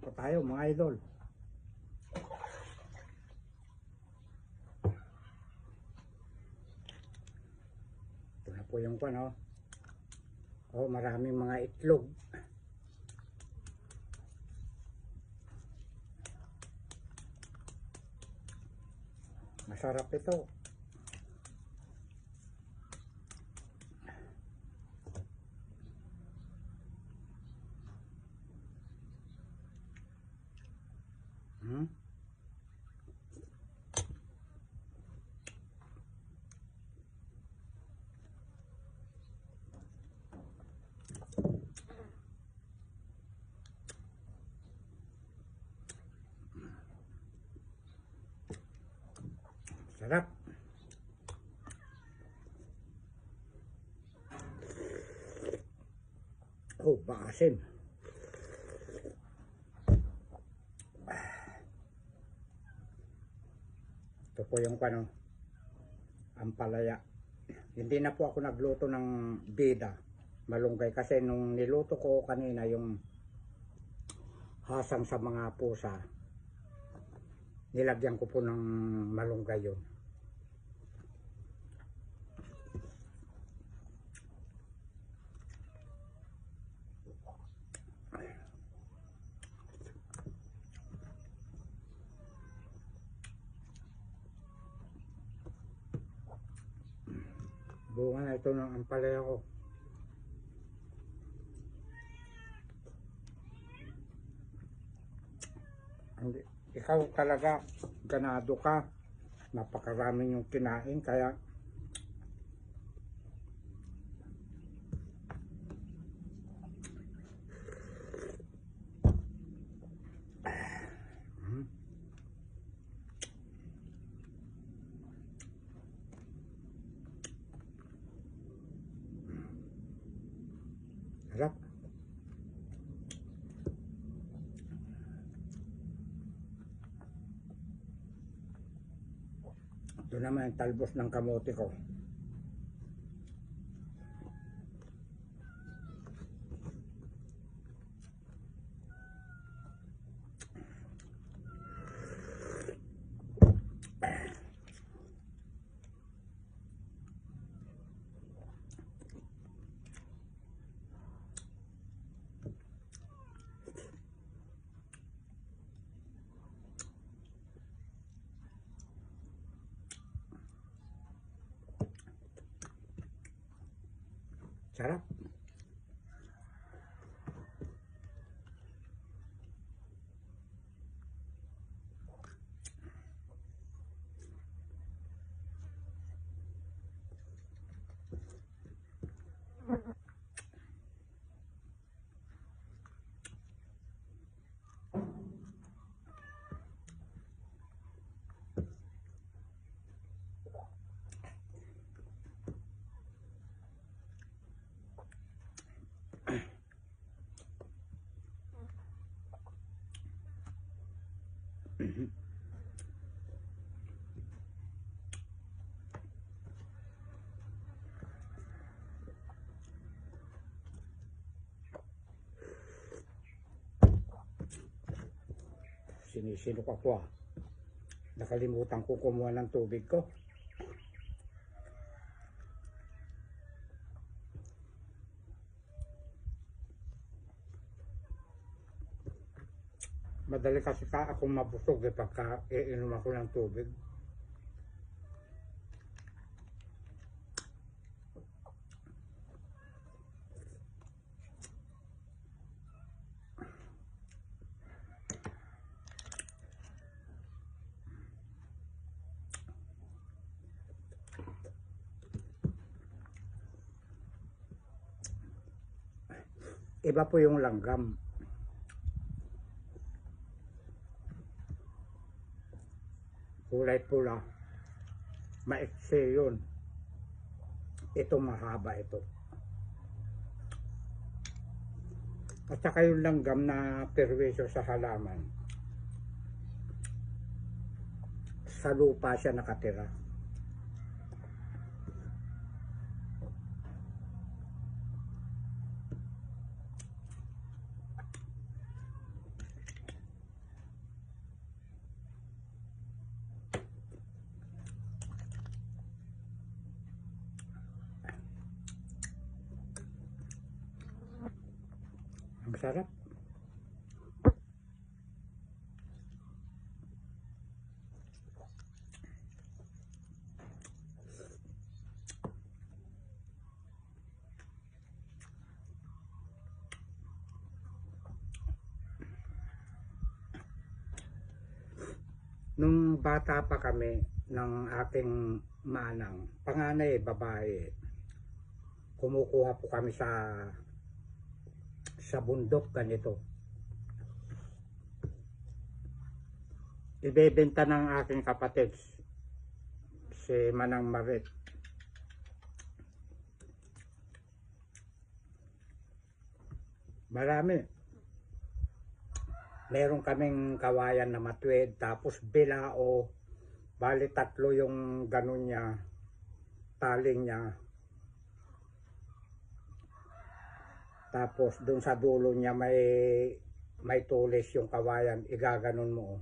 po tayo mga idol. Ito na po yung kwan oh. Oh, maraming mga itlog. Masarap ito. Hmm? Sarap. Oh, maasim. Ito po yung kano, ampalaya. Hindi na po ako nagluto ng bida, malunggay. Kasi nung niluto ko kanina yung hasang sa mga pusa, nilagyan ko po ng malunggay yun. Bunga na ito ng ampalaya ko. Ikaw talaga ganado ka. Napakarami yung kinain kaya Hmm. Sarap. Ito naman yung talbos ng kamote ko. 잘합 Sarap. Sinisinok ako ah. Nakalimutan ko kumuha ng tubig ko. Madali kasi ka akong mabusog eh pagka iinom ako ng tubig. Iba po yung langgam. Kulay pula. Maiksi yun. Ito mahaba ito. At saka yung langgam na perwisyo sa halaman. Sa lupa siya nakatira. Masarap. Nung bata pa kami ng aking manang, panganay, babae, kumukuha po kami sa sa bundok ganito. Ibebenta ng aking kapatid si Manang Marit. Marami. Meron kaming kawayan na matwid, tapos bilao, bali tatlo yung ganun niya, taling niya. Tapos doon sa dulo niya may may tulis yung kawayan, igaganon mo. oh.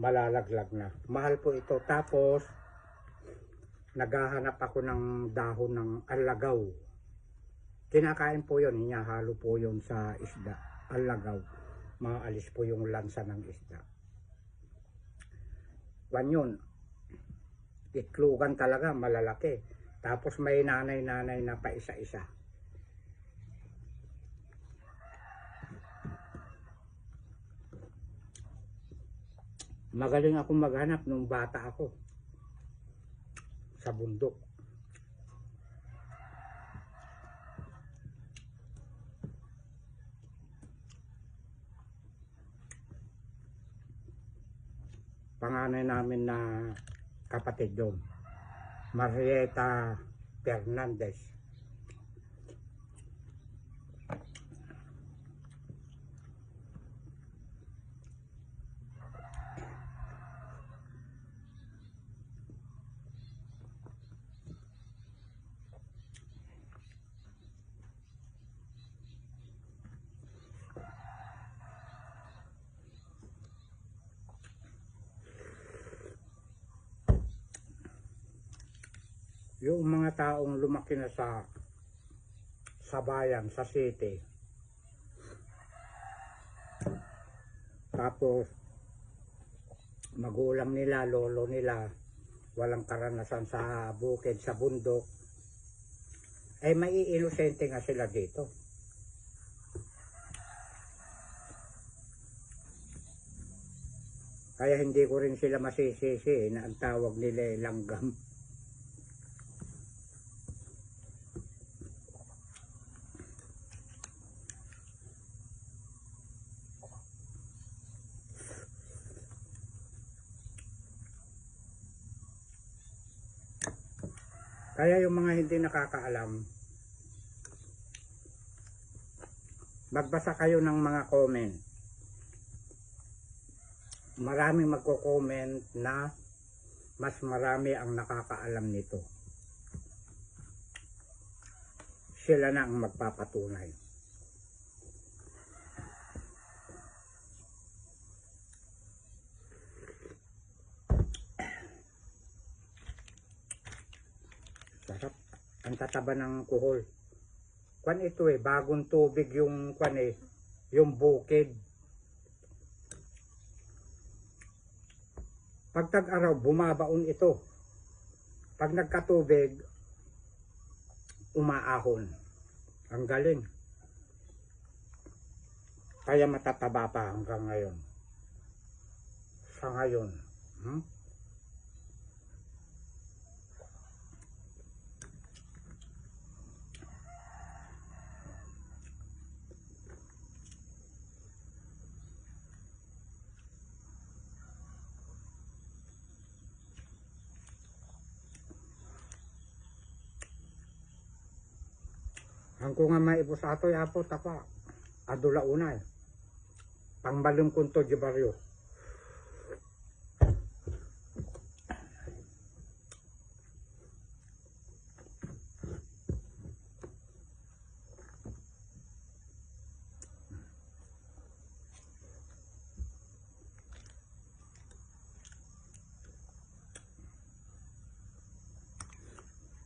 Malalaglag na. Mahal po ito. Tapos naghahanap ako ng dahon ng alagaw. Kinakain po yun, hinahalo po yun sa isda. Alagaw. Maalis po yung lansa ng isda. Wan yun. Itlugan talaga, malalaki. Tapos may nanay-nanay na pa isa-isa. Magaling ako maghanap nung bata ako. Sa bundok. Panganay namin na kapatid yun. Marieta Fernandez. Yung mga taong lumaki na sa sa bayan, sa city. Tapos magulang nila, lolo nila, walang karanasan sa bukid, sa bundok. Eh may inosente nga sila dito. Kaya hindi ko rin sila masisisi na ang tawag nila langgam. Kaya yung mga hindi nakakaalam, magbasa kayo ng mga comment. Maraming magko-comment na mas marami ang nakakaalam nito. Sila na ang magpapatunay. Sarap. Tataba ng kuhol. Kwan ito eh, bagong tubig yung kwan eh, yung bukid. Pag tag-araw, bumabaon ito. Pag nagkatubig, umaahon. Ang galing. Kaya matataba pa hanggang ngayon. Sa ngayon. Hmm? Ang ko nga maibos ato yapo tapa. Adula unay. Pangbalong kunto di baryo.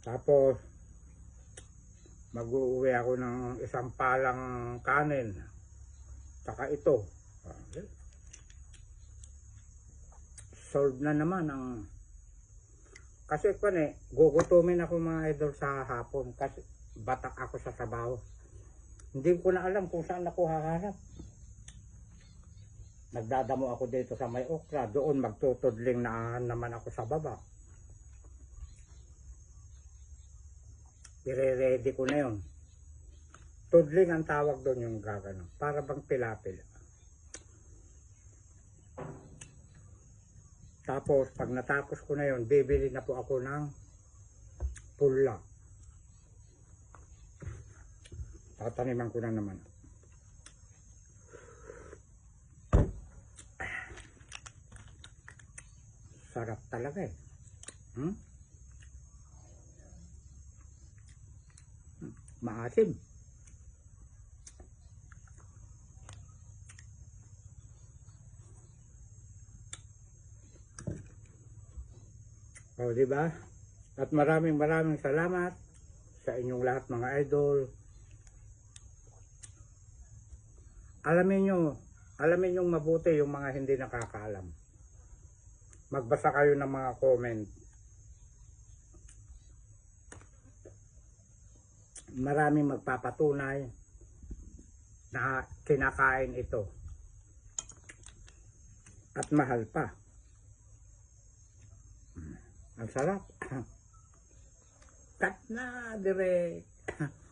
Tapos mag-uuwi ako ng isang palang kanin. Saka ito. Solve na naman ang kasi ko eh, gugutumin ako mga idol sa hapon kasi batak ako sa sabaw. Hindi ko na alam kung saan ako haharap. Nagdadamo ako dito sa may okra, doon magtutudling na naman ako sa baba. Ire-ready ko na yun. Tudling ang tawag doon yung gagano. Para bang pilapil. Tapos, pag natapos ko na yun, bibili na po ako ng pula. Tataniman ko na naman. Sarap talaga eh. Hmm? Hmm, Maasim. O, di ba? At maraming maraming salamat sa inyong lahat mga idol. Alamin nyo, alamin nyo mabuti yung mga hindi nakakaalam. Magbasa kayo ng mga comment. Maraming magpapatunay na kinakain ito. At mahal pa. Ang sarap. Cut na, direct.